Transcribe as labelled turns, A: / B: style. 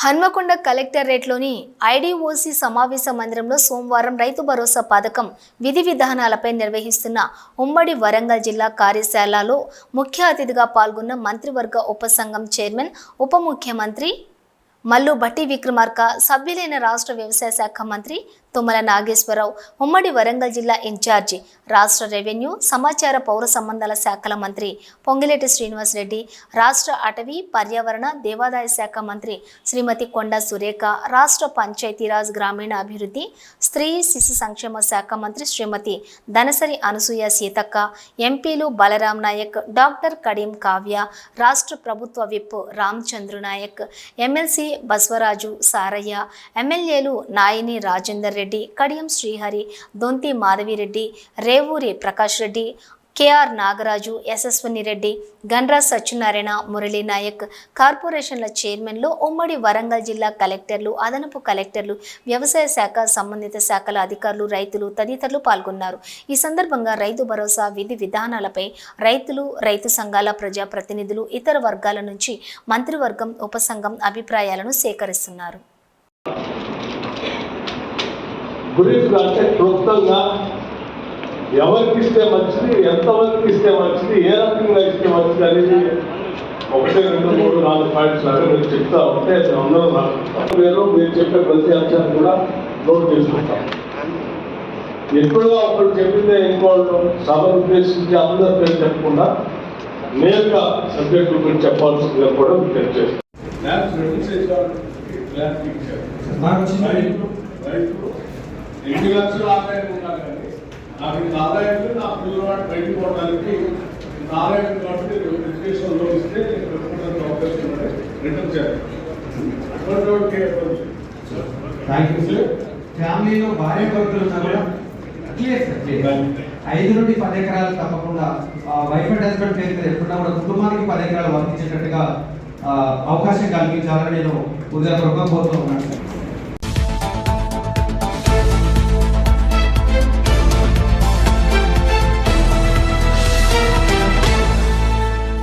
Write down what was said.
A: Hanamkonda కలెక్టరేట్లోని IDOC సమావేశ మందిరంలో సోమవారం రైతు భరోసా పథకం విధి విధానాలపై నిర్వహిస్తున్న ఉమ్మడి వరంగల్ జిల్లా కార్యశాలలో ముఖ్య అతిథిగా పాల్గొన్న మంత్రివర్గ ఉపసంఘం చైర్మన్ ఉప ముఖ్యమంత్రి మల్లు భట్టి విక్రమార్క సభ్యులైన రాష్ట్ర వ్యవసాయ శాఖ మంత్రి తుమ్మల నాగేశ్వరరావు ఉమ్మడి వరంగల్ జిల్లా ఇన్ఛార్జి రాష్ట్ర రెవెన్యూ సమాచార పౌర సంబంధాల శాఖల మంత్రి పొంగిలేటి శ్రీనివాసరెడ్డి రాష్ట్ర అటవీ పర్యావరణ దేవాదాయ శాఖ మంత్రి శ్రీమతి కొండ సురేఖ రాష్ట్ర పంచాయతీరాజ్ గ్రామీణ అభివృద్ధి స్త్రీ శిశు సంక్షేమ శాఖ మంత్రి శ్రీమతి ధనసరి అనసూయ సీతక్క ఎంపీలు బలరాం నాయక్ డాక్టర్ కడీం కావ్య రాష్ట్ర ప్రభుత్వ విప్ రామచంద్రు నాయక్ ఎమ్మెల్సీ బస్వరాజు సారయ్య ఎమ్మెల్యేలు నాయిని రాజేందర్ రెడ్డి కడియం శ్రీహరి దొంతి మాధవిరెడ్డి రేవూరి ప్రకాష్ రెడ్డి కేఆర్ నాగరాజు యశస్విని రెడ్డి గండ్రా సత్యనారాయణ మురళీ నాయక్ కార్పొరేషన్ల చైర్మన్లు ఉమ్మడి వరంగల్ జిల్లా కలెక్టర్లు అదనపు కలెక్టర్లు వ్యవసాయ శాఖ సంబంధిత శాఖల అధికారులు రైతులు తదితరులు పాల్గొన్నారు. ఈ సందర్భంగా రైతు భరోసా విధి విధానాలపై రైతులు రైతు సంఘాల ప్రజాప్రతినిధులు ఇతర వర్గాల నుంచి మంత్రివర్గం ఉపసంఘం అభిప్రాయాలను సేకరిస్తున్నారు.
B: గురించి అంటే క్లుప్తంగా ఎవరికి ఇస్తే మంచిది ఎంతమందికి ఇస్తే మంచిది ఏ రకంగా ఇస్తే మంచిది అనేది ఒకటే రెండు మూడు నాలుగు పాయింట్స్ లాగా మీరు చెప్తా ఉంటే అది అందరూ రాసుకుంటాం మీరు మీరు చెప్పే ప్రతి అంశాన్ని కూడా నోట్ చేసుకుంటాం. ఎక్కువగా ఒకరు చెప్పిందే ఇంకోళ్ళు సభను ఉద్దేశించి అందరి పేరు చెప్పకుండా నేరుగా సబ్జెక్టు గురించి చెప్పాల్సిందిగా కూడా మీకు తెలియజేస్తాం.
C: నాకు చిన్న
B: రైతు రైతు ఎన్ని లక్షల ఆదాయం ఉండాలి కానీ నాకు ఇంత ఆదాయం నా పిల్లవాడు బయటకు పోవడానికి ఇంత ఆదాయం కాబట్టి ఎడ్యుకేషన్ లోన్ ఇస్తే పెట్టుకోవడానికి అవకాశం రిటర్న్ చేయాలి. అటువంటి
C: థ్యాంక్ యూ సార్ ఫ్యామిలీలో భార్య భర్తలు ఉన్నా కూడా ఐదు నుండి పది ఎకరాలు తప్పకుండా వైఫ్ అండ్ హస్బెండ్ పేరు మీద ఎప్పుడన్నా కూడా కుటుంబానికి పది ఎకరాలు వర్తించేటట్టుగా అవకాశం కల్పించాలని నేను ఉదయం కోరుతూ ఉన్నాను